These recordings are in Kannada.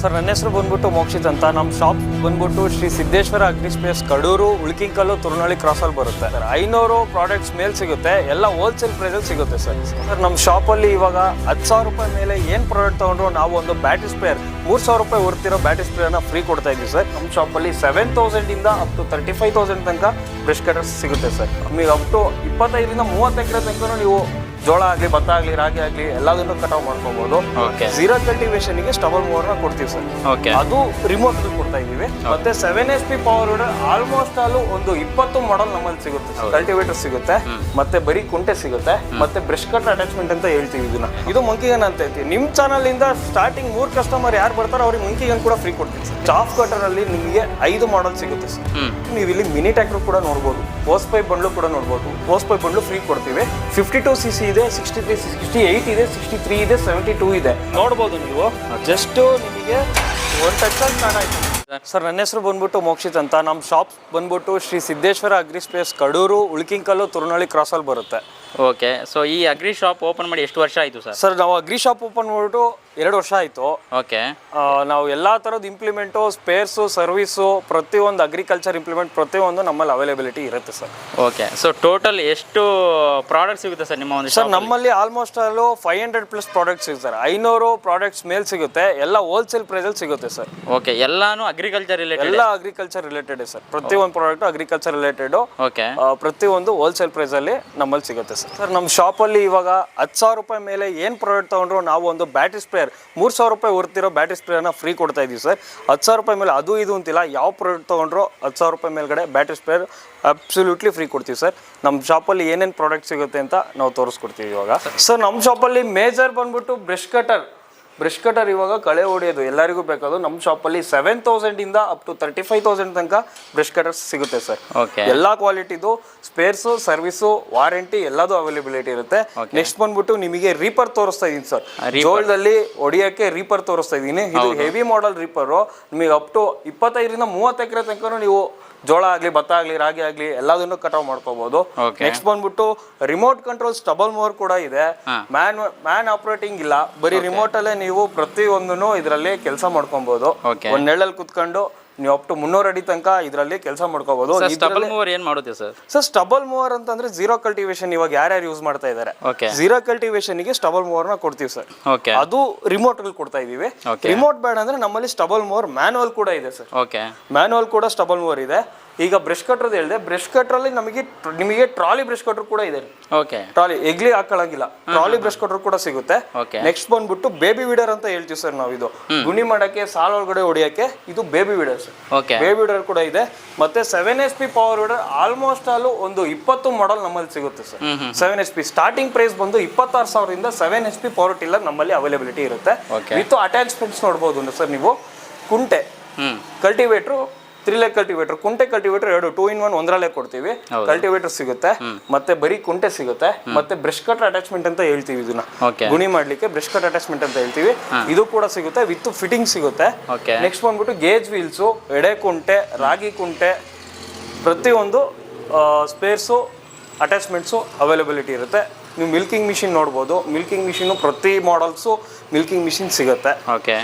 ಸರ್, ನನ್ನ ಹೆಸರು ಬಂದ್ಬಿಟ್ಟು ಮೋಕ್ಷಿತ್ ಅಂತ. ನಮ್ಮ ಶಾಪ್ ಬಂದ್ಬಿಟ್ಟು ಶ್ರೀ ಸಿದ್ದೇಶ್ವರ ಅಗ್ನಿ ಸ್ಪೇಸ್ ಕಡೂರು, ಉಳ್ಕಿಂಕಲ್ಲು, ತುರುನಳ್ಳಿ ಕ್ರಾಸಲ್ಲಿ ಬರುತ್ತೆ. ಸರ್, ಐನೂರು ಪ್ರಾಡಕ್ಟ್ಸ್ ಮೇಲೆ ಸಿಗುತ್ತೆ. ಎಲ್ಲ ಹೋಲ್ಸೇಲ್ ಪ್ರೈಸಲ್ಲಿ ಸಿಗುತ್ತೆ, ಸರ್. ಸರ್, ನಮ್ಮ ಶಾಪಲ್ಲಿ ಇವಾಗ ಹತ್ತು ಸಾವಿರ ರೂಪಾಯಿ ಮೇಲೆ ಏನು ಪ್ರಾಡಕ್ಟ್ ತೊಗೊಂಡ್ರು ನಾವು ಒಂದು ಬ್ಯಾಟ್ರಿ ಸ್ಪೇರ್ ಮೂರು ಸಾವಿರ ರೂಪಾಯಿ ಹೊರ್ತಿರೋ ಬ್ಯಾಟ್ರಿ ಸ್ಪೇರ್ನ ಫ್ರೀ ಕೊಡ್ತಾ ಇದ್ದೀವಿ, ಸರ್. ನಮ್ಮ ಶಾಪಲ್ಲಿ seven ತೌಸಂಡಿಂದ up to thirty five thousand ತನಕ ಬ್ರಷ್ ಕಟರ್ಸ್ ಸಿಗುತ್ತೆ, ಸರ್. ನಿಮಗೆ ಅಪ್ ಟು ಇಪ್ಪತ್ತೈದರಿಂದ ಮೂವತ್ತು ಎಕರೆ ತನಕ ನೀವು ಜೋಳ ಆಗಲಿ ಭತ್ತ ಆಗಲಿ ರಾಗಿ ಆಗಲಿ ಎಲ್ಲದನ್ನು ಕಟಾವ್ ಮಾಡ್ಕೋಬಹುದು ಓಕೆ ಕಲ್ಟಿವೇಶನ್ಗೆ ಸ್ಟಬಲ್ನ ಕೊಡ್ತೀವಿ ಸರ್. ಓಕೆ ಅದು ರಿಮೋಟ್ ಕೊಡ್ತಾ ಇದೀವಿ ಮತ್ತೆ seven S P power almost all ಒಂದು ಇಪ್ಪತ್ತು ಮಾಡಲ್ ನಮ್ಮಲ್ಲಿ ಸಿಗುತ್ತೆ ಕಲ್ಟಿವೇಟರ್ ಸಿಗುತ್ತೆ. ಮತ್ತೆ ಬರೀ ಕುಂಟೆ ಸಿಗುತ್ತೆ. ಮತ್ತೆ ಬ್ರಷ್ ಕಟ್ ಅಟ್ಯಾಚ್ಮೆಂಟ್ ಅಂತ ಹೇಳ್ತೀವಿ ಇದನ್ನ. ಇದು ಮಂಕಿಗನ್ ಅಂತ ಐತಿ ನಿಮ್ ಚಾನಲ್ ಇಂದ ಸ್ಟಾರ್ಟಿಂಗ್ ಮೂರ್ ಕಸ್ಟಮರ್ ಯಾರು ಬರ್ತಾರೋ ಅವ್ರಿಗೆ ಮಂಕಿಗನ್ ಕೂಡ ಫ್ರೀ ಕೊಡ್ತೀವಿ ಚಾಫ್ ಕಟರ್ ಅಲ್ಲಿ ನಿಮಗೆ ಐದು ಮಾಡಲ್ ಸಿಗುತ್ತೆ ಸರ್. ಹ್ಮ್. ನೀವು ಇಲ್ಲಿ ಮಿನಿ ಟ್ರ್ಯಾಕ್ಟರ್ ಕೂಡ ನೋಡ್ಬೋದು. ಓಸ್ ಪೈಪ್ ಬಂಡ್ಲು ಕೂಡ ನೋಡ್ಬೋದು. ಓಸ್ ಪೈಪ್ ಬಂಡ್ಲು ಫ್ರೀ ಕೊಡ್ತೀವಿ. ಫಿಫ್ಟಿ ಟು ಸಿ ಸಿ ಇದೆ ಸಿಕ್ಸ್ಟಿ ತ್ರೀ ಸಿಕ್ಸ್ಟಿ ಏಯ್ಟ್ ಇದೆ ಸಿಕ್ಸ್ಟಿ ತ್ರೀ ಇದೆ ಸೆವೆಂಟಿ ಟೂ ಇದೆ. ನೋಡ್ಬೋದು ನೀವು. ಜಸ್ಟ್ ನಿಮಗೆ ಒನ್ ಟಚ್ ಆಯಿತು. ಸರ್ ನನ್ನ ಹೆಸರು ಬಂದ್ಬಿಟ್ಟು ಮೋಕ್ಷಿತ್ ಅಂತ. ನಮ್ಮ ಶಾಪ್ ಬಂದ್ಬಿಟ್ಟು ಶ್ರೀ ಸಿದ್ದೇಶ್ವರ ಅಗ್ರಿ ಸ್ಪೇಸ್ ಕಡೂರು ಉಳ್ಕಿಂಕಲ್ಲು ತುರುನಳ್ಳಿ ಕ್ರಾಸಲ್ಲಿ ಬರುತ್ತೆ. ಓಕೆ ಸೊ ಈ ಅಗ್ರಿ ಶಾಪ್ ಓಪನ್ ಮಾಡಿ ಎಷ್ಟು ವರ್ಷ ಆಯಿತು ಸರ್ ಸರ್ ನಾವು ಅಗ್ರಿ ಶಾಪ್ ಓಪನ್ ಮಾಡ್ಬಿಟ್ಟು ಎರಡು ವರ್ಷ ಆಯಿತು. ಓಕೆ. ನಾವು ಎಲ್ಲ ಥರದ ಇಂಪ್ಲಿಮೆಂಟು ಸ್ಪೇರ್ಸು ಸರ್ವಿಸು ಪ್ರತಿಯೊಂದು ಅಗ್ರಿಕಲ್ಚರ್ ಇಂಪ್ಲಿಮೆಂಟ್ ಪ್ರತಿಯೊಂದು ನಮ್ಮಲ್ಲಿ ಅವೈಲೇಬಿಲಿಟಿ ಇರುತ್ತೆ ಸರ್. ಓಕೆ. ಸೊ ಟೋಟಲ್ ಎಷ್ಟು ಪ್ರಾಡಕ್ಟ್ ಸಿಗುತ್ತೆ ಸರ್ ನಿಮ್ಮ ಒಂದು ಸರ್ ನಮ್ಮಲ್ಲಿ ಆಲ್ಮೋಸ್ಟ್ ಅಲ್ಲೂ ಫೈವ್ ಹಂಡ್ರೆಡ್ ಪ್ಲಸ್ ಪ್ರಾಡಕ್ಟ್ ಸಿಗುತ್ತೆ ಸರ್. ಐನೂರು ಪ್ರಾಡಕ್ಟ್ಸ್ ಮೇಲೆ ಸಿಗುತ್ತೆ. ಎಲ್ಲ ಹೋಲ್ಸೇಲ್ ಪ್ರೈಸಲ್ಲಿ ಸಿಗುತ್ತೆ ಸರ್. ಓಕೆ. ಎಲ್ಲಾನು ಅಗ್ರಿಕಲ್ಚರ್ ರಿಲೇಟೆಡ್ ಎಲ್ಲ ಅಗ್ರಿಕಲ್ಚರ್ ರಿಲೇಟೆಡ್ ಸರ್. ಪ್ರತಿಯೊಂದು ಪ್ರಾಡಕ್ಟ್ ಅಗ್ರಿಕಲ್ಚರ್ ರಿಲೇಟೆಡ್ ಓಕೆ. ಪ್ರತಿಯೊಂದು ಹೋಲ್ಸೇಲ್ ಪ್ರೈಸಲ್ಲಿ ನಮ್ಮಲ್ಲಿ ಸಿಗುತ್ತೆ ಸರ್. ಸರ್ ನಮ್ಮ ಶಾಪಲ್ಲಿ ಇವಾಗ ಹತ್ತು ಸಾವಿರ ರೂಪಾಯಿ ಮೇಲೆ ಏನು ಪ್ರಾಡಕ್ಟ್ ತೊಗೊಂಡ್ರು ನಾವು ಒಂದು ಬ್ಯಾಟ್ರಿ ಸ್ಪ್ರೇಯರ್ ಮೂರು ಸಾವಿರ ರೂಪಾಯಿ ಹೊರ್ತಿರೋ ಬ್ಯಾಟ್ರಿ ಸ್ಪ್ರೇಯರ್ನ ಫ್ರೀ ಕೊಡ್ತಾ ಇದ್ದೀವಿ ಸರ್. ಹತ್ತು ಸಾವಿರ ರೂಪಾಯಿ ಮೇಲೆ ಅದು ಇದು ಅಂತಿಲ್ಲ, ಯಾವ ಪ್ರಾಡಕ್ಟ್ ತೊಗೊಂಡ್ರು ಹತ್ತು ಸಾವಿರ ರೂಪಾಯಿ ಮೇಲ್ಗಡೆ ಬ್ಯಾಟ್ರಿ ಸ್ಪ್ರೇಯರ್ ಅಬ್ಸಲ್ಯೂಟ್ಲಿ ಫ್ರೀ ಕೊಡ್ತೀವಿ ಸರ್. ನಮ್ಮ ಶಾಪಲ್ಲಿ ಏನೇನು ಪ್ರಾಡಕ್ಟ್ ಸಿಗುತ್ತೆ ಅಂತ ನಾವು ತೋರಿಸ್ಕೊಡ್ತೀವಿ ಇವಾಗ. ಸರ್ ನಮ್ಮ ಶಾಪಲ್ಲಿ ಮೇಜರ್ ಬಂದ್ಬಿಟ್ಟು ಬ್ರಷ್ ಕಟರ್ ಬ್ರಷ್ ಕಟರ್ ಇವಾಗ ಕಳೆ ಹೊಡೆಯೋದು ಎಲ್ಲರಿಗೂ ಬೇಕಾದ್ರು. ನಮ್ಮ ಶಾಪಲ್ಲಿ seven ತೌಸಂಡಿಂದ up to thirty five thousand ತನಕ ಬ್ರಷ್ ಕಟರ್ಸ್ ಸಿಗುತ್ತೆ ಸರ್. ಓಕೆ ಎಲ್ಲಾ ಕ್ವಾಲಿಟಿದು ಸ್ಪೇರ್ಸು ಸರ್ವಿಸು ವಾರಂಟಿ ಎಲ್ಲದು ಅವೈಲೇಬಿಲಿಟಿ ಇರುತ್ತೆ. ನೆಕ್ಸ್ಟ್ ಬಂದ್ಬಿಟ್ಟು ನಿಮಗೆ ರೀಪರ್ ತೋರಿಸ್ತಾ ಇದೀನಿ ಸರ್. ಜೋಳದಲ್ಲಿ ಹೊಡಿಯೋಕ್ಕೆ ರೀಪರ್ ತೋರಿಸ್ತಾ ಇದೀನಿ. ಇದು ಹೆವಿ ಮಾಡೆಲ್ ರೀಪರು ನಿಮಗೆ ಅಪ್ ಟು ಇಪ್ಪತ್ತೈದರಿಂದ ಮೂವತ್ತು ಎಕರೆ ತನಕ ನೀವು ಜೋಳ ಆಗಲಿ ಭತ್ತ ಆಗಲಿ ರಾಗಿ ಆಗಲಿ ಎಲ್ಲದನ್ನು ಕಟಾವ್ ಮಾಡ್ಕೋಬಹುದು ನೆಕ್ಸ್ಟ್ ಬಂದ್ಬಿಟ್ಟು ರಿಮೋಟ್ ಕಂಟ್ರೋಲ್ ಸ್ಟಬಲ್ ಮೋರ್ ಕೂಡ ಇದೆ. ಮ್ಯಾನ್ ಮ್ಯಾನ್ ಆಪರೇಟಿಂಗ್ ಇಲ್ಲ. ಬರೀ ರಿಮೋಟ್ ಅಲ್ಲೇ ನೀವು ಪ್ರತಿಯೊಂದನ್ನು ಇದರಲ್ಲಿ ಕೆಲಸ ಮಾಡ್ಕೊಬಹುದು. ಒಂದ್ ನೆಳ್ಳಲ್ಲಿ ಕುತ್ಕೊಂಡು ನೀವು ಅಪ್ ಟು ಮುನ್ನೂರು ಅಡಿ ತನಕ ಇದರಲ್ಲಿ ಕೆಲಸ ಮಾಡ್ಕೋಬಹುದು ಸರ್ ಸ್ಟಬಲ್ ಮೂವರ್ ಏನು ಮಾಡುತ್ತೆ ಸರ್ ಸರ್ ಸ್ಟಬಲ್ ಮೂವರ್ ಅಂತಂದ್ರೆ ಜೀರೋ ಕಲ್ಟಿವೇಶನ್ ಇವಾಗ ಯಾರ್ಯಾರು ಯೂಸ್ ಮಾಡ್ತಾ ಇದ್ದಾರೆ ಜೀರೋ ಕಲ್ಟಿವೇಶನ್ಗೆ ಸ್ಟಬಲ್ ಮೂವರ್ನ ಕೊಡ್ತೀವಿ ಸರ್ ಅದು ರಿಮೋಟ್ ಅಲ್ಲಿ ಕೊಡ್ತಾ ಇದೀವಿ ರಿಮೋಟ್ ಬೇಡ ಅಂದ್ರೆ ನಮ್ಮಲ್ಲಿ ಸ್ಟಬಲ್ ಮೂವರ್ ಮ್ಯಾನುವಲ್ ಕೂಡ ಇದೆ ಸರ್ ಮ್ಯಾನುವಲ್ ಕೂಡ ಸ್ಟಬಲ್ ಮೂವರ್ ಇದೆ. ಈಗ ಬ್ರಷ್ ಕಟ್ರದ್ದು ಹೇಳಿದೆ ಬ್ರಷ್ ಕಟ್ರಲ್ಲಿ ನಮಗೆ ನಿಮಗೆ ಟ್ರಾಲಿ ಬ್ರಷ್ ಕಟ್ರ್ ಕೂಡ ಇದೆ. ಓಕೆ. ಟ್ರಾಲಿ ಎಗ್ಲಿ ಹಾಕೊಳ್ಳಂಗಿಲ್ಲ. ಟ್ರಾಲಿ ಬ್ರಷ್ ಕಟ್ರ್ ಕೂಡ ಸಿಗುತ್ತೆ. ನೆಕ್ಸ್ಟ್ ಬಂದ್ಬಿಟ್ಟು ಬೇಬಿ ವಿಡರ್ ಅಂತ ಹೇಳ್ತೀವಿ ಸರ್ ನಾವು ಇದು. ಗುಣಿ ಮಾಡಕ್ಕೆ ಸಾಲ ಒಳಗಡೆ ಹೊಡಿಯಕ್ಕೆ ಇದು baby weeder sir. Okay. Baby weeder ಕೂಡ ಇದೆ. ಮತ್ತೆ seven S P power weeder almost all ಒಂದು ಇಪ್ಪತ್ತು ಮಾಡಲ್ ನಮ್ಮಲ್ಲಿ ಸಿಗುತ್ತೆ sir. Seven S P starting price ಬಂದು ಇಪ್ಪತ್ತಾರು ಸಾವಿರದಿಂದ seven S P power tiller ನಮ್ಮಲ್ಲಿ ಅವೈಲೇಬಿಲಿಟಿ ಇರುತ್ತೆ. ವಿತ್ ಅಟ್ಯಾಚ್ಮೆಂಟ್ಸ್ ನೋಡ್ಬೋದು ಸರ್ ನೀವು. ಕುಂಟೆ. ಕಲ್ಟಿವೇಟ್ರು ತ್ರೀ ಲೆಕ್ ಕಲ್ಟಿವೇಟರ್ ಕುಂಟೆ ಕಲ್ಟಿವೇಟರ್ ಎರಡು ಟೂ ಇನ್ ಒನ್ ಒಂದರಲ್ಲೇ ಕೊಡ್ತೀವಿ. ಕಲ್ಟಿವೇಟರ್ ಸಿಗುತ್ತೆ. ಮತ್ತೆ ಬರೀ ಕುಂಟೆ ಸಿಗುತ್ತೆ. ಮತ್ತೆ ಬ್ರಷ್ ಕಟ್ ಅಟ್ಯಾಚ್ಮೆಂಟ್ ಅಂತ ಹೇಳ್ತೀವಿ ಇದನ್ನ. ಗುಣಿ ಮಾಡ್ಲಿಕ್ಕೆ ಬ್ರಷ್ ಕಟ್ ಅಟ್ಯಾಚ್ಮೆಂಟ್ ಅಂತ ಹೇಳ್ತೀವಿ. ಇದು ಕೂಡ ಸಿಗುತ್ತೆ ವಿತ್ ಫಿಟ್ಟಿಂಗ್ ಸಿಗುತ್ತೆ. ನೆಕ್ಸ್ಟ್ ಬಂದ್ಬಿಟ್ಟು ಗೇಜ್ ವೀಲ್ಸು ಎಡೆ ಕುಂಟೆ ರಾಗಿ ಕುಂಟೆ ಪ್ರತಿಯೊಂದು ಸ್ಪೇರ್ಸು ಅಟ್ಯಾಚ್ಮೆಂಟ್ಸು ಅವೈಲಬಿಲಿಟಿ ಇರುತ್ತೆ. ನೀವು ಮಿಲ್ಕಿಂಗ್ ಮಿಷಿನ್ ನೋಡ್ಬೋದು. ಮಿಲ್ಕಿಂಗ್ ಮಿಷಿನು ಪ್ರತಿ ಮಾಡಲ್ಸು ಮಿಲ್ಕಿಂಗ್ ಮಿಷಿನ್ ಸಿಗುತ್ತೆ. ಓಕೆ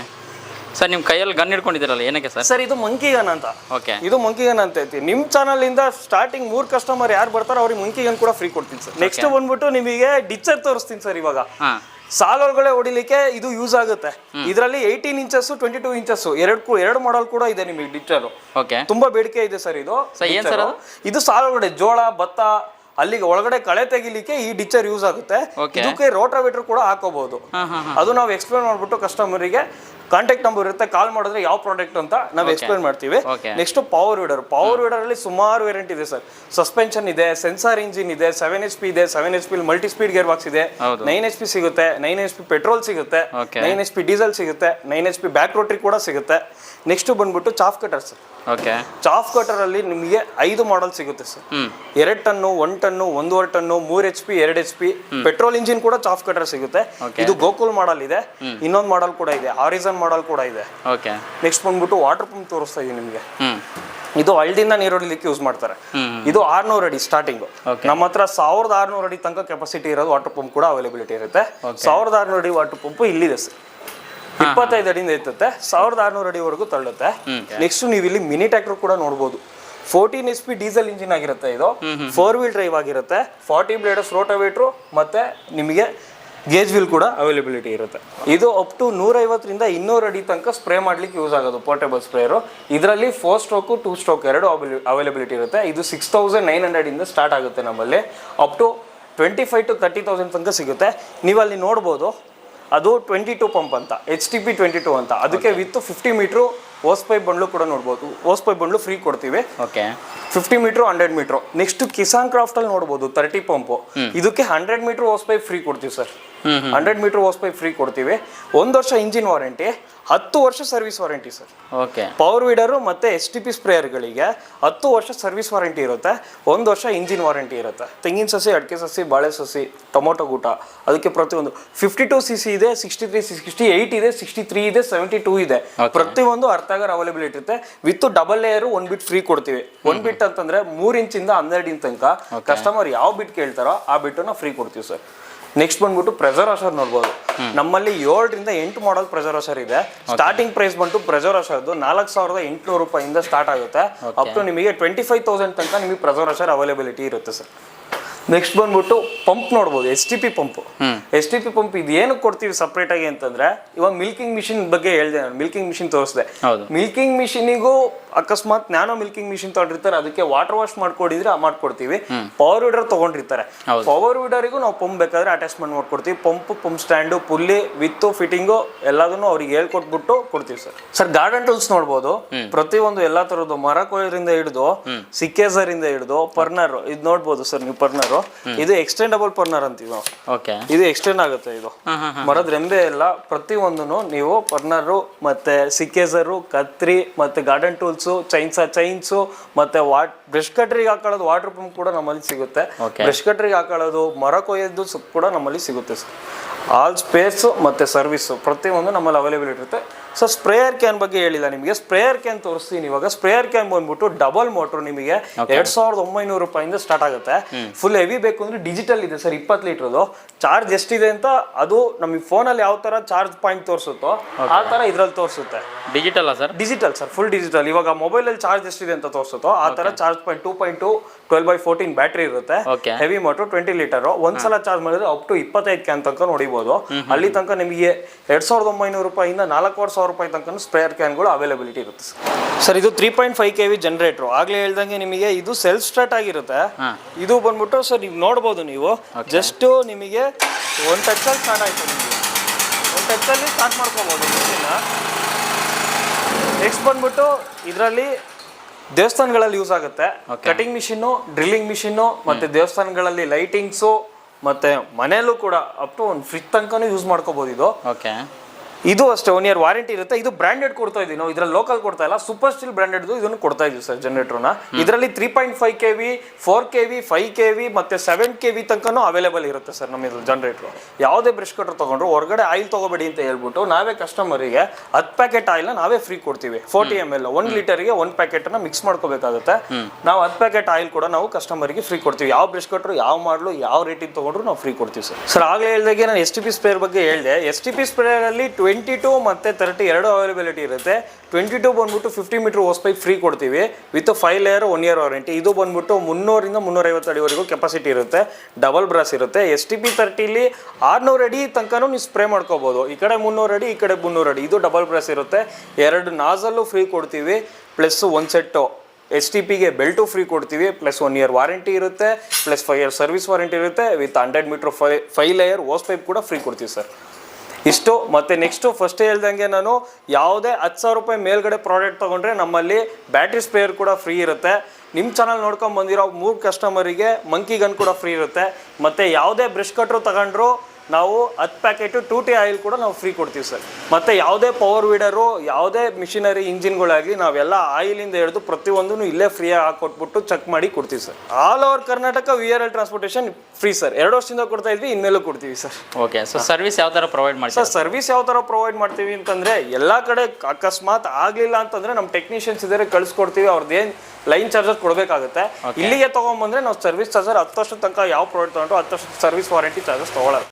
ಸರ್ ನಿಮ್ಮ ಕೈಯಲ್ಲಿ ಗನ್ ಹಿಡ್ಕೊಂಡಿದ್ದೀರಲ್ಲ ಏನಕ್ಕೆ ಸರ್? ಸರ್ ಇದು ಮಂಕಿಗನ್ ಅಂತ. ಓಕೆ. ಇದು ಮಂಕಿಗನ್ ಅಂತ ಐತಿ. ನಿಮ್ಮ ಚಾನಲ್ ಇಂದ ಸ್ಟಾರ್ಟಿಂಗ್ ಮೂರ್ ಕಸ್ಟಮರ್ ಯಾರು ಬರ್ತಾರೋ ಅವ್ರಿಗೆ ಮಂಕಿಗನ್ ಕೂಡ ಫ್ರೀ ಕೊಡ್ತೀನಿ ಸರ್. ನೆಕ್ಸ್ಟ್ ಬಂದ್ಬಿಟ್ಟು ನಿಮಗೆ ಡಿಚ್ಚರ್ ತೋರಿಸ್ತೀನಿ ಸರ್ ಇವಾಗ. ಸಾಲೊಳಗಡೆ ಹೊಡಿಲಿಕ್ಕೆ ಇದು ಯೂಸ್ ಆಗುತ್ತೆ. ಇದರಲ್ಲಿ eighteen inches twenty two inches ಎರಡು ಎರಡು ಮಾಡಲ್ ಕೂಡ ಇದೆ ನಿಮಗೆ ಡಿಚ್ಚರ್ ಓಕೆ ತುಂಬಾ ಬೇಡಿಕೆ ಇದೆ ಸರ್ ಇದು ಇದು ಸಾಲ್ ಜೋಳ ಭತ್ತ ಅಲ್ಲಿಗೆ ಒಳಗಡೆ ಕಳೆ ತೆಗಿಲಿಕ್ಕೆ ಈ ಡಿಚ್ಚರ್ ಯೂಸ್ ಆಗುತ್ತೆ. ಇದಕ್ಕೆ ರೋಟಾವೇಟರ್ ಕೂಡ ಹಾಕೋಬಹುದು. ಅದು ನಾವು ಎಕ್ಸ್ಪ್ಲೇನ್ ಮಾಡ್ಬಿಟ್ಟು ಕಸ್ಟಮರಿಗೆ ಕಾಂಟ್ಯಾಕ್ಟ್ ನಂಬರ್ ಇರುತ್ತೆ ಕಾಲ್ ಮಾಡಿದ್ರೆ ಯಾವ ಪ್ರಾಡಕ್ಟ್ ಅಂತ ನಾವು ಎಕ್ಸ್ಪ್ಲೇನ್ ಮಾಡ್ತೀವಿ. Next power weeder power weeder ಅಲ್ಲಿ ಸುಮಾರು ವೇರಿಯಂಟ್ ಇದೆ ಸರ್ ಸಸ್ಪೆನ್ಷನ್ ಇದೆ ಸೆನ್ಸಾರ್ ಇಂಜಿನ್ ಇದೆ ಸೆವೆನ್ ಎಚ್ ಪಿ ಇದೆ seven H P multi speed gear box ಇದೆ. ನೈನ್ ಎಚ್ ಪಿ ಸಿಗುತ್ತೆ ನೈನ್ ಎಚ್ ಪಿ ಪೆಟ್ರೋಲ್ ಸಿಗುತ್ತೆ. ನೈನ್ ಎಚ್ ಪಿ ಡೀಸೆಲ್ ಸಿಗುತ್ತೆ nine H P back rotary ಕೂಡ ಸಿಗುತ್ತೆ ನೆಕ್ಸ್ಟ್ ಬಂದ್ಬಿಟ್ಟು chaff cutter sir okay chaff cutter ಅಲ್ಲಿ ನಿಮಗೆ ಐದು ಮಾಡೆಲ್ ಸಿಗುತ್ತೆ ಸರ್ ಎರಡು ಟನ್ನು ಒನ್ ಟನ್ನು ಒಂದೂವರೆ ಟನ್ನು ಮೂರ್ ಎಚ್ ಪಿ ಎರಡು ಎಚ್ ಪಿ ಪೆಟ್ರೋಲ್ ಇಂಜಿನ್ ಕೂಡ ಚಾಫ್ ಕಟರ್ ಸಿಗುತ್ತೆ. ಇದು ಗೋಕುಲ್ ಮಾಡಲ್ ಇದೆ. ಇನ್ನೊಂದು ಮಾಡಲ್ ಕೂಡ ಇದೆ. ಆರಿಸನ್ ಮಾಡಲ್ ಕೂಡ ಇದೆ. ಓಕೆ ನೆಕ್ಸ್ಟ್ ಬಂದ್ಬಿಟ್ಟು ವಾಟರ್ ಪಂಪ್ ತೋರಿಸ್ತಾ ಇದೀನಿ ನಿಮಗೆ. ಇದು ಹಳ್ಳಿಯಿಂದ ನೀರು ಹೊಡಿಲಿಕ್ಕೆ ಯೂಸ್ ಮಾಡ್ತಾರೆ. ಇದು ಆರ್ನೂರು ಅಡಿ ಸ್ಟಾರ್ಟಿಂಗ್. ನಮ್ಮ ಹತ್ರ ಸಾವಿರದ ಆರ್ನೂರು ಅಡಿ ತನಕ ಕೆಪಾಸಿಟಿ ಇರೋದು ವಾಟರ್ ಪಂಪ್ ಕೂಡ ಅವೈಲೇಬಿಲಿಟಿ ಇರುತ್ತೆ. ಸಾವಿರದ ಆರ್ನೂರು ಅಡಿ ವಾಟರ್ ಪಂಪ್ ಇಲ್ಲಿದೆ ಸರ್ ಇಪ್ಪತ್ತೈದು ಅಡಿಯಿಂದ ಎತ್ತುತ್ತೆ. ಸಾವಿರದ ಆರ್ನೂರು ಅಡಿವರೆಗೂ ತಳ್ಳುತ್ತೆ ನೆಕ್ಸ್ಟ್ ನೀವು ಇಲ್ಲಿ ಮಿನಿ ಟ್ರ್ಯಾಕ್ಟರ್ ಕೂಡ ನೋಡಬಹುದು fourteen S P diesel engine ಆಗಿರುತ್ತೆ ಇದು. ಫೋರ್ ವೀಲ್ ಡ್ರೈವ್ ಆಗಿರುತ್ತೆ. ಫಾರ್ಟಿ ಬ್ಲೇಡಸ್ ರೋಟೋವೇಟ್ರು ಮತ್ತೆ ನಿಮಗೆ ಗೇಜ್ ವೀಲ್ ಕೂಡ ಅವೈಲೇಬಿಲಿಟಿ ಇರುತ್ತೆ. ಇದು ಅಪ್ ಟು ನೂರೈವತ್ತರಿಂದ ಇನ್ನೂರು ಅಡಿ ತನಕ ಸ್ಪ್ರೇ ಮಾಡ್ಲಿಕ್ಕೆ ಯೂಸ್ ಆಗೋದು ಪೋರ್ಟೇಬಲ್ ಸ್ಪ್ರೇಯರು ಇದರಲ್ಲಿ ಫೋರ್ ಸ್ಟ್ರೋಕು ಟೂ ಸ್ಟ್ರೋಕ್ ಎರಡು ಅವೈಲೇಬಿಲಿಟಿ ಇರುತ್ತೆ. ಇದು ಸಿಕ್ಸ್ ತೌಸಂಡ್ ನೈನ್ ಹಂಡ್ರೆಡಿಂದ ಸ್ಟಾರ್ಟ್ ಆಗುತ್ತೆ ನಮ್ಮಲ್ಲಿ. Up to twenty five to thirty thousand ತನಕ ಸಿಗುತ್ತೆ. ನೀವು ಅಲ್ಲಿ ನೋಡ್ಬೋದು ಅದು ಟ್ವೆಂಟಿ ಟು ಪಂಪ್ ಅಂತ H T P twenty two ಅಂತ. ಅದಕ್ಕೆ with fifty metre hose pipe bundle ಕೂಡ ನೋಡ್ಬೋದು. ಓಸ್ ಪೈಪ್ ಬಂಡ್ಲು ಫ್ರೀ ಕೊಡ್ತೀವಿ. Okay fifty metre hundred metre next Kisan craft ಅಲ್ಲಿ ನೋಡ್ಬೋದು ತರ್ಟಿ ಪಂಪು ಇದಕ್ಕೆ hundred metre hose pipe free ಕೊಡ್ತೀವಿ sir hundred metre hose pipe free ಕೊಡ್ತೀವಿ. ಒಂದು ವರ್ಷ ಇಂಜಿನ್ ವಾರಂಟಿ ಹತ್ತು ವರ್ಷ service warranty sir. Okay. Power weeder ಮತ್ತೆ ಎಸ್ ಟಿ ಪಿ ಸ್ಪ್ರೇಯರ್ಗಳಿಗೆ ಹತ್ತು ವರ್ಷ ಸರ್ವಿಸ್ ವಾರಂಟಿ ಇರುತ್ತೆ. ಒಂದು ವರ್ಷ ಇಂಜಿನ್ ವಾರಂಟಿ ಇರುತ್ತೆ. ತೆಂಗಿನ ಸಸಿ ಅಡಿಕೆ ಸಸಿ ಬಾಳೆ ಸಸಿ ಟೊಮೊಟೊ ಗೂಟ ಅದಕ್ಕೆ ಪ್ರತಿಯೊಂದು ಫಿಫ್ಟಿ ಟು ಸಿ ಸಿ ಇದೆ ಸಿಕ್ಸ್ಟಿ ತ್ರೀ ಸಿಕ್ಸ್ಟಿ ಏಯ್ಟ್ ಇದೆ ಸಿಕ್ಸ್ಟಿ ತ್ರೀ ಇದೆ. ಸೆವೆಂಟಿ ಟೂ ಇದೆ ಪ್ರತಿಯೊಂದು ಅರ್ಥಗರ್ ಅವೈಲೇಬಿಲಿಟಿ ಇರುತ್ತೆ. With double layer one bit free ಕೊಡ್ತೀವಿ. ಒನ್ ಬಿಟ್ ಅಂತಂದ್ರೆ ಮೂರು ಇಂಚಿಂದ ಹನ್ನೆರಡು ಇಂಚ್ ತನಕ ಕಸ್ಟಮರ್ ಯಾವ ಬಿಟ್ ಕೇಳ್ತಾರೋ ಆ ಬಿಟ್ಟನ್ನ ಫ್ರೀ ಕೊಡ್ತೀವಿ ಸರ್. ನೆಕ್ಸ್ಟ್ ಬಂದ್ಬಿಟ್ಟು ಪ್ರೆಸರ್ ವಾಷರ್ ನೋಡ್ಬೋದು. ನಮ್ಮಲ್ಲಿ ಏಳರಿಂದ ಎಂಟು ಮಾಡಲ್ ಪ್ರೆಸರ್ ವಾಷರ್ ಇದೆ. ಸ್ಟಾರ್ಟಿಂಗ್ ಪ್ರೈಸ್ ಬಂತು ಪ್ರೆಸರ್ ವಾಷರ್ದು ನಾಲ್ಕು ಸಾವಿರದ ಎಂಟುನೂರು ರೂಪಾಯಿಂದ ಸ್ಟಾರ್ಟ್ ಆಗುತ್ತೆ. ಅಪ್ ಟು ನಿಮಗೆ ಟ್ವೆಂಟಿ ಫೈವ್ ತೌಸಂಡ್ ತನಕ ನಿಮಗೆ ಪ್ರೆಸರ್ ವಾಷರ್ ಅವೈಲೇಬಿಲಿಟಿ ಇರುತ್ತೆ ಸರ್ ನೆಕ್ಸ್ಟ್ ಬಂದ್ಬಿಟ್ಟು ಪಂಪ್ ನೋಡ್ಬೋದು. S T P pump S T P pump ಇದು ಏನು ಕೊಡ್ತೀವಿ ಸಪ್ರೇಟ್ ಆಗಿ ಅಂತಂದ್ರೆ ಇವಾಗ ಮಿಲ್ಕಿಂಗ್ ಮಿಷಿನ್ ಬಗ್ಗೆ ಹೇಳಿದೆ ನಾನು. ಮಿಲ್ಕಿಂಗ್ ಮಿಷಿನ್ ತೋರಿಸಿದೆ. ಮಿಲ್ಕಿಂಗ್ ಮಿಷಿನಿಗೂ ಅಕಸ್ಮಾತ್ ನ್ಯಾನೋ ಮಿಲ್ಕಿಂಗ್ ಮಿಷಿನ್ ತಗೊಂಡಿರ್ತಾರೆ ಅದಕ್ಕೆ ವಾಟರ್ ವಾಶ್ ಮಾಡ್ಕೊಡಿದ್ರೆ ಮಾಡ್ಕೊಡ್ತೀವಿ. ಪವರ್ ವೀಡರ್ ತಗೊಂಡಿರ್ತಾರೆ. ಪವರ್ ವೀಡರಿಗೂ ನಾವು ಪಂಪ್ ಬೇಕಾದ್ರೆ ಅಟ್ಯಾಚ್ಮೆಂಟ್ ಮಾಡ್ಕೊಡ್ತೀವಿ. Pump pump stand pulley with fitting ಎಲ್ಲದನ್ನು ಅವ್ರಿಗೆ ಹೇಳ್ಕೊಟ್ಬಿಟ್ಟು ಕೊಡ್ತೀವಿ ಸರ್. ಸರ್ ಗಾರ್ಡನ್ ಟೂಲ್ಸ್ ನೋಡ್ಬೋದು. ಪ್ರತಿಯೊಂದು ಎಲ್ಲಾ ತರದ್ದು ಮರ ಕೊಯ್ಯೋದ್ರಿಂದ ಹಿಡಿದು ಸಿಕ್ಕೇಸರ್ ಇಂದ ಹಿಡಿದು ಪರ್ನರ್ ಇದು ನೋಡ್ಬೋದು ಸರ್ ನೀವು ಪರ್ನರ್. ಇದು ಎಕ್ಸ್ಟೆಂಡಬಲ್ ಪರ್ನರ್ ಅಂತೀವಿ ನಾವು. ಇದು ಎಕ್ಸ್ಟೆಂಡ್ ಆಗುತ್ತೆ ಇದು. ಮರದ ರೆಂಬೆ ಎಲ್ಲ ಪ್ರತಿಯೊಂದನ್ನು ನೀವು ಪರ್ನರು ಮತ್ತೆ ಸಿಕ್ಕೇಸರು ಕತ್ರಿ ಮತ್ತೆ ಗಾರ್ಡನ್ ಟೂಲ್ಸು ಚೈನ್ಸ ಚೈನ್ಸು ಮತ್ತೆ ವಾಟ್ ಬ್ರಷ್ ಕಟ್ರಿಗೆ ಹಾಕೊಳ್ಳೋದು ವಾಟರ್ ಪಂಪ್ ಕೂಡ ನಮ್ಮಲ್ಲಿ ಸಿಗುತ್ತೆ. ಬ್ರಷ್ ಕಟ್ರಿಗೆ ಹಾಕೊಳ್ಳೋದು ಮರ ಕೊಯ್ಯೋದು ಕೂಡ ನಮ್ಮಲ್ಲಿ ಸಿಗುತ್ತೆ ಸರ್ ಆಲ್ ಸ್ಪೇಸು ಮತ್ತೆ ಸರ್ವಿಸು ಪ್ರತಿಯೊಂದು ನಮ್ಮಲ್ಲಿ ಅವೈಲೇಬಲ್ ಇರುತ್ತೆ. ಸೊ ಸ್ಪ್ರೇಯರ್ ಕ್ಯಾನ್ ಬಗ್ಗೆ ಹೇಳಿಲ್ಲ ನಿಮಗೆ. ಸ್ಪ್ರೇಯರ್ ಕ್ಯಾನ್ ತೋರಿಸ್ತೀನಿ ಇವಾಗ. ಸ್ಪ್ರೇಯರ್ ಕ್ಯಾನ್ ಬಂದ್ಬಿಟ್ಟು ಡಬಲ್ ಮೋಟ್ರ್ ನಿಮಗೆ ಎರಡ್ ಸಾವಿರದ ಒಂಬೈನೂರು ರೂಪಾಯಿಂದ ಸ್ಟಾರ್ಟ್ ಆಗುತ್ತೆ. ಫುಲ್ ಹೆವಿ ಬೇಕು ಅಂದ್ರೆ ಡಿಜಿಟಲ್ ಇದೆ ಸರ್ ಇಪ್ಪತ್ತು ಲೀಟ್ರದು ಚಾರ್ಜ್ ಎಷ್ಟಿದೆ ಅಂತ ಅದು ನಮಗೆ ಫೋನಲ್ಲಿ ಯಾವ ತರ ಚಾರ್ಜ್ ಪಾಯಿಂಟ್ ತೋರಿಸುತ್ತೋ ಆ ತರ ಇದ್ರಲ್ಲಿ ತೋರಿಸುತ್ತೆ. Digital sir? Digital sir full digital ಇವಾಗ ಮೊಬೈಲಲ್ಲಿ ಚಾರ್ಜ್ ಎಷ್ಟಿದೆ ಅಂತ ತೋರಿಸುತ್ತೋ ಆ ತರ charge point two point two twelve by fourteen battery ಇರುತ್ತೆ. ಹೆವಿ ಮೋಟರ್ ಟ್ವೆಂಟಿ ಲೀಟರ್ ಒಂದ್ಸಲ ಚಾರ್ಜ್ ಮಾಡಿದ್ರೆ ಅಪ್ ಟು ಇಪ್ಪತ್ತೈದು ಕ್ಯಾನ್ ತನಕ ನೋಡಿಬೋದು. ಅಲ್ಲಿ ತನಕ ನಿಮಗೆ ಎರಡ್ ಸಾವಿರದ ಒಂಬೈನೂರು ರೂಪಾಯಿಂದ ನಾಲ್ಕೂವರೆ ಸಾವಿರ ರೂಪಾಯಿ ತನಕ ಸ್ಪೇರ್ ಕ್ಯಾನ್ಗಳು ಅವೈಲಬಿಲಿಟಿ ಇರುತ್ತೆ ಸರ್ ಇದು three point five K V generator ಆಗ್ಲೇ ಹೇಳ್ದಂಗೆ ನಿಮಗೆ ಇದು ಸೆಲ್ಫ್ ಸ್ಟಾರ್ಟ್ ಆಗಿರುತ್ತೆ ಇದು ಬಂದ್ಬಿಟ್ಟು ಸರ್ ನೀವು ನೋಡ್ಬೋದು ನೀವು. ಜಸ್ಟ್ ನಿಮಗೆ ಒಂದು ಟಚ್ಚಲ್ಲಿ ಸ್ಟಾರ್ಟ್ ಆಯ್ತು ನಿಮಗೆ. ಒಂದು ಟಚ್ಚಲ್ಲಿ ಸ್ಟಾರ್ಟ್ ಮಾಡ್ಕೋಬೋದು. ನೆಕ್ಸ್ಟ್ ಬಂದ್ಬಿಟ್ಟು ಇದರಲ್ಲಿ ದೇವಸ್ಥಾನಗಳಲ್ಲಿ ಯೂಸ್ ಆಗುತ್ತೆ. ಕಟಿಂಗ್ ಮಿಷಿನ್ನು ಡ್ರಿಲ್ಲಿಂಗ್ ಮಿಷಿನ್ನು ಮತ್ತೆ ದೇವಸ್ಥಾನಗಳಲ್ಲಿ ಲೈಟಿಂಗ್ಸು ಮತ್ತೆ ಮನೆಯಲ್ಲೂ ಕೂಡ ಅಪ್ ಟು ಒಂದು ಫ್ರಿಜ್ ತನಕನೂ ಯೂಸ್ ಮಾಡ್ಕೋಬೋದು ಇದು. ಓಕೆ ಇದು ಅಷ್ಟೇ ಒನ್ ಇಯರ್ ವಾರಂಟಿ ಇರುತ್ತೆ. ಇದು ಬ್ರಾಂಡೆಡ್ ಕೊಡ್ತಾ ಇದೀವಿ ನಾವು. ಇದ್ರಲ್ಲಿ ಲೋಕಲ್ ಕೊಡ್ತಾ ಇಲ್ಲ. ಸೂಪರ್ ಸ್ಟಿಲ್ ಬ್ರಾಂಡೆಡ್ ಇದನ್ನು ಕೊಡ್ತಾ ಇದೀವಿ ಸರ್ ಜನರೇಟರ್ನ ಇದರಲ್ಲಿ three point five K V four K V five K V ಮತ್ತೆ ಸೆವೆನ್ ಕೆ ವಿ ತನಕನೂ ಅವೈಲೇಬಲ್ ಇರುತ್ತೆ ಸರ್ ನಮ್ಮ ಇದ್ರ ಜನರೇಟರ್ ಯಾವುದೇ ಬ್ರಷ್ ಕಟರ್ ತಗೊಂಡ್ರು ಹೊರಗಡೆ ಆಯಿಲ್ ತಗೋಬೇಡಿ ಅಂತ ಹೇಳ್ಬಿಟ್ಟು ನಾವೇ ಕಸ್ಟಮರಿಗೆ ಹತ್ತು ಪ್ಯಾಕೆಟ್ ಆಯಿಲ್ನ ನಾವೇ ಫ್ರೀ ಕೊಡ್ತೀವಿ. ಫೋರ್ಟಿ ಎಂ ಎಲ್ ಒನ್ ಲೀಟರ್ಗೆ ಒಂದು ಪ್ಯಾಕೆಟ್ನ ಮಿಕ್ಸ್ ಮಾಡ್ಕೋಬೇಕಾಗುತ್ತೆ. ನಾವು ಹತ್ತು ಪ್ಯಾಕೆಟ್ ಆಯಿಲ್ ಕೂಡ ನಾವು ಕಸ್ಟಮರ್ಗೆ ಫ್ರೀ ಕೊಡ್ತೀವಿ. ಯಾವ ಬ್ರಷ್ ಕಟ್ರು ಯಾವ ಮಾಡಲು ಯಾವ ರೇಟಿಗೆ ತಗೊಂಡ್ರು ನಾವು ಫ್ರೀ ಕೊಡ್ತೀವಿ ಸರ್. ಸರ್ ಆಗಲೇ ಹೇಳಿದಾಗೆ ನಾನು ಎಸ್ ಟಿ ಪಿ ಸ್ಪೇರ್ ಬಗ್ಗೆ ಹೇಳಿದೆ. ಎಸ್ ಟಿ ಪಿ ಸ್ಪೇರಲ್ಲಿ ಟ್ವೆಂಟಿ ಟು ಮತ್ತೆ ತರ್ಟಿ ಎರಡು ಅವೈಲಬಿಲಿಟಿ ಇರುತ್ತೆ. ಟ್ವೆಂಟಿ ಟು ಬಂದ್ಬಿಟ್ಟು fifty metre hose pipe free ಕೊಡ್ತೀವಿ. With five layer one year warranty ಇದು ಬಂದ್ಬಿಟ್ಟು ಮುನ್ನೂರಿಂದ ಮುನ್ನೂರೈವತ್ತು ಅಡಿವರೆಗೂ ಕೆಪಾಸಿಟಿ ಇರುತ್ತೆ. ಡಬಲ್ ಬ್ರಾಸ್ ಇರುತ್ತೆ. ಎಸ್ ಟಿ ಪಿ ತರ್ಟಿಲಿ ಆರುನೂರು ಅಡಿ ತನಕನೂ ನೀವು ಸ್ಪ್ರೇ ಮಾಡ್ಕೋಬೋದು. ಈ ಕಡೆ ಮುನ್ನೂರು ಅಡಿ, ಈ ಕಡೆ ಮುನ್ನೂರು ಅಡಿ. ಇದು ಡಬಲ್ ಬ್ರಾಸ್ ಇರುತ್ತೆ. ಎರಡು ನಾಸಲ್ಲು ಫ್ರೀ ಕೊಡ್ತೀವಿ. ಪ್ಲಸ್ ಒಂದು ಸೆಟ್ಟು ಎಸ್ ಟಿ ಪಿಗೆ ಬೆಲ್ಟು ಫ್ರೀ ಕೊಡ್ತೀವಿ. ಪ್ಲಸ್ ಒನ್ ಇಯರ್ ವಾರಂಟಿ ಇರುತ್ತೆ. Plus five year service warranty ಇರುತ್ತೆ. With hundred metre five five layer hose pipe ಕೂಡ ಫ್ರೀ ಕೊಡ್ತೀವಿ ಸರ್ ಇಷ್ಟು, ಮತ್ತೆ ನೆಕ್ಸ್ಟು ಫಸ್ಟ್ ಹೇಳ್ದಂಗೆ ನಾನು ಯಾವುದೇ ಹತ್ತು ಸಾವಿರ ರೂಪಾಯಿ ಮೇಲ್ಗಡೆ ಪ್ರಾಡಕ್ಟ್ ತೊಗೊಂಡ್ರೆ ನಮ್ಮಲ್ಲಿ ಬ್ಯಾಟ್ರಿ ಸ್ಪೇರ್ ಕೂಡ ಫ್ರೀ ಇರುತ್ತೆ. ನಿಮ್ಮ ಚಾನಲ್ ನೋಡ್ಕೊಂಡು ಬಂದಿರೋ ಮೂರು ಕಸ್ಟಮರಿಗೆ ಮಂಕಿ ಗನ್ ಕೂಡ ಫ್ರೀ ಇರುತ್ತೆ. ಮತ್ತು ಯಾವುದೇ ಬ್ರಷ್ ಕಟ್ರು ತಗೊಂಡ್ರು ನಾವು ಹತ್ತು ಪ್ಯಾಕೆಟು ಟೂ ಟಿ ಆಯಿಲ್ ಕೂಡ ನಾವು ಫ್ರೀ ಕೊಡ್ತೀವಿ ಸರ್. ಮತ್ತು ಯಾವುದೇ ಪವರ್ ವೀಡರು ಯಾವುದೇ ಮಿಷಿನರಿ ಇಂಜಿನ್ಗಳಾಗಲಿ ನಾವೆಲ್ಲ ಆಯಿಲಿಂದ ಹಿಡಿದು ಪ್ರತಿಯೊಂದೂ ಇಲ್ಲೇ ಫ್ರೀಯಾಗಿ ಹಾಕೊಟ್ಬಿಟ್ಟು ಚೆಕ್ ಮಾಡಿ ಕೊಡ್ತೀವಿ sir. All over Karnataka V R L transportation free sir. ಎರಡು ವರ್ಷದಿಂದ ಕೊಡ್ತಾ ಇದ್ವಿ ಇನ್ನೆಲ್ಲೂ ಕೊಡ್ತೀವಿ ಸರ್. ಓಕೆ ಸರ್ ಸರ್ವಿಸ್ ಯಾವ ಥರ ಪ್ರೊವೈಡ್ ಮಾಡಿ ಸರ್ ಸರ್ವಿಸ್ ಯಾವ ಥರ ಪ್ರೊವೈಡ್ ಮಾಡ್ತೀವಿ ಅಂತಂದರೆ ಎಲ್ಲ ಕಡೆ ಅಕಸ್ಮಾತ್ ಆಗಲಿಲ್ಲ ಅಂತಂದರೆ ನಮ್ಮ ಟೆಕ್ನಿಷಿಯನ್ಸ್ ಇದ್ದರೆ ಕಳಿಸ್ಕೊಡ್ತೀವಿ ಅವ್ರದ್ದೇನು ಏನ್ ಲೈನ್ ಚಾರ್ಜಸ್ ಕೊಡಬೇಕಾಗುತ್ತೆ ಇಲ್ಲಿಗೆ ತೊಗೊಂಬಂದ್ರೆ ನಾವು ಸರ್ವಿಸ್ ಚಾರ್ಜರ್ ಹತ್ತು ವರ್ಷದ ತನಕ ಯಾವ ಪ್ರಾಡಕ್ಟ್ ತೊಗೊಂಡ್ರು ಹತ್ತು ವರ್ಷದ ಸರ್ವಿಸ್ ವಾರಂಟಿ ಚಾರ್ಜಸ್ ತಗೊಳ್ಳಲ್ಲ